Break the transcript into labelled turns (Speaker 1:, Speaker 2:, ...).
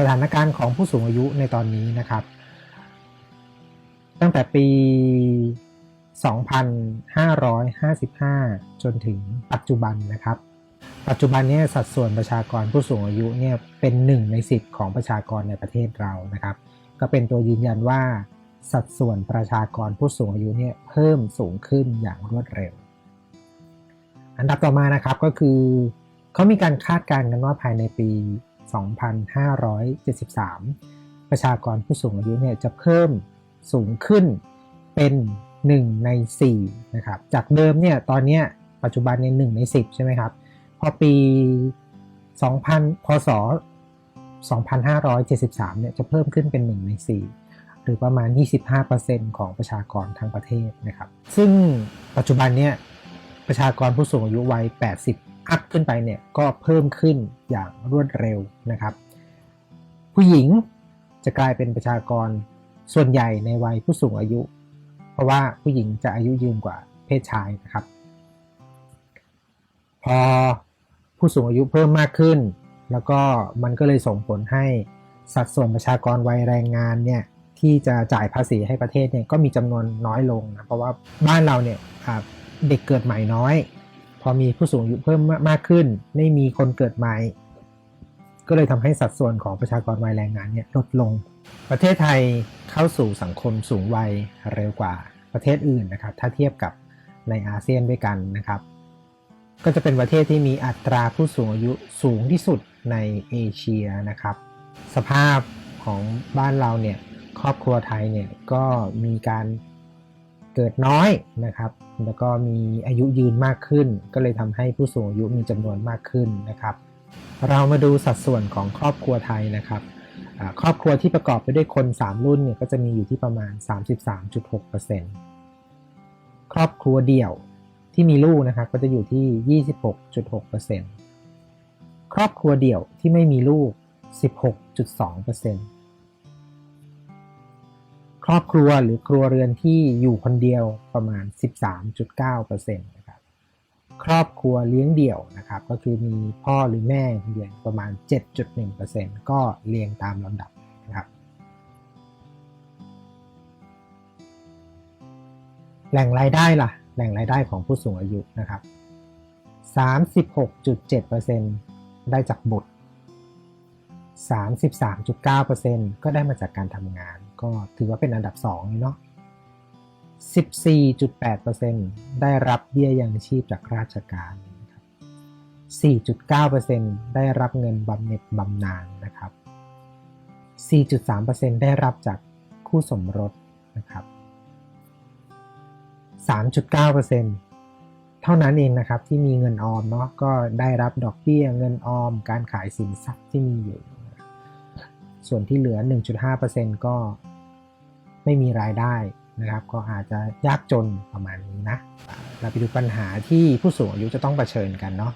Speaker 1: สถานการณ์ของผู้สูงอายุในตอนนี้นะครับ ตั้งแต่ปี 2555 จนถึงปัจจุบันนะครับ ปัจจุบันนี้สัดส่วนประชากรผู้สูงอายุเนี่ยเป็นหนึ่งในสิบของประชากรในประเทศเรานะครับ ก็เป็นตัวยืนยันว่าสัดส่วนประชากรผู้สูงอายุเนี่ยเพิ่มสูงขึ้นอย่างรวดเร็ว อันดับต่อมานะครับก็คือเขามีการคาดการณ์กันว่าภายในปี 2573 ประชากรผู้สูงอายุเนี่ยจะเพิ่มสูงขึ้นเป็น 1 ใน 4 นะครับ จากเดิมเนี่ยตอนนี้ปัจจุบันเนี่ย1ใน 10 ใช่ไหมครับ พอปี 2000 พศ 2573 เนี่ยจะเพิ่มขึ้นเป็น 1 ใน 4 หรือประมาณ 25%ของประชากรทั้งประเทศนะครับ ซึ่งปัจจุบันเนี่ยประชากรผู้สูงอายุวัย 80 อัพขึ้นไปเนี่ยก็เพิ่มขึ้นอย่างรวดเร็วนะครับ ผู้หญิงจะกลายเป็นประชากรส่วนใหญ่ในวัยผู้สูงอายุ เพราะว่าผู้หญิงจะอายุยืนกว่าเพศชายนะครับ พอผู้สูงอายุเพิ่มมากขึ้น แล้วก็มันก็เลยส่งผลให้สัดส่วนประชากรวัยแรงงานเนี่ยที่จะจ่ายภาษีให้ประเทศเนี่ยก็มีจำนวนน้อยลงนะเพราะว่าบ้านเราเนี่ยเด็กเกิดใหม่น้อย พอมีผู้สูงอายุเพิ่มมากขึ้น ไม่มีคนเกิดใหม่ ก็เลยทำให้สัดส่วนของประชากรวัยแรงงานเนี่ยลดลง ประเทศไทยเข้าสู่สังคมสูงวัยเร็วกว่าประเทศอื่นนะครับ ถ้าเทียบกับในอาเซียนด้วยกันนะครับ ก็จะเป็นประเทศที่มีอัตราผู้สูงอายุสูงที่สุดในเอเชียนะครับ สภาพของบ้านเราเนี่ยครอบครัวไทยเนี่ยก็มีการ เกิดน้อยนะครับ แล้วก็มีอายุยืนมากขึ้น ก็เลยทำให้ผู้สูงอายุมีจำนวนมากขึ้นนะครับ เรามาดูสัดส่วนของครอบครัวไทยนะครับครอบครัวที่ประกอบไปด้วยคน 3 รุ่นเนี่ยก็จะมีอยู่ที่ประมาณ 33.6%ครอบครัวเดี่ยวที่มีลูกนะครับก็จะอยู่ที่ 26.6%ครอบครัวเดี่ยวที่ไม่มีลูก 16.2% ครอบครัวหรือครัวเรือนที่อยู่คนเดียวประมาณ 13.9%นะครับครอบครัวเลี้ยงเดี่ยวนะครับก็คือมีพ่อหรือแม่เลี้ยงประมาณ 7.1%ก็เรียงตามลำดับนะครับแหล่งรายได้ล่ะแหล่งรายได้ของผู้สูงอายุนะครับ 36.7%ได้จากบุตร 33.9%ก็ได้มาจากการทำงาน ก็ถือว่าเป็นอันดับ2เนาะ 14.8%ได้รับเบี้ยยังชีพจากราชการนะครับ 4.9%ได้รับเงินบำเหน็จบำนาญนะครับ 4.3%ได้รับจากคู่สมรสนะครับ 3.9%เท่านั้นเองนะครับที่มีเงินออมเนาะก็ได้รับดอกเบี้ยเงินออม การขายสินทรัพย์ที่มีอยู่ ส่วนที่เหลือ 1.5%ก็ไม่มีรายได้นะครับ ก็อาจจะยากจนประมาณนี้นะ เราไปดูปัญหาที่ผู้สูงอายุจะต้องเผชิญกันเนาะ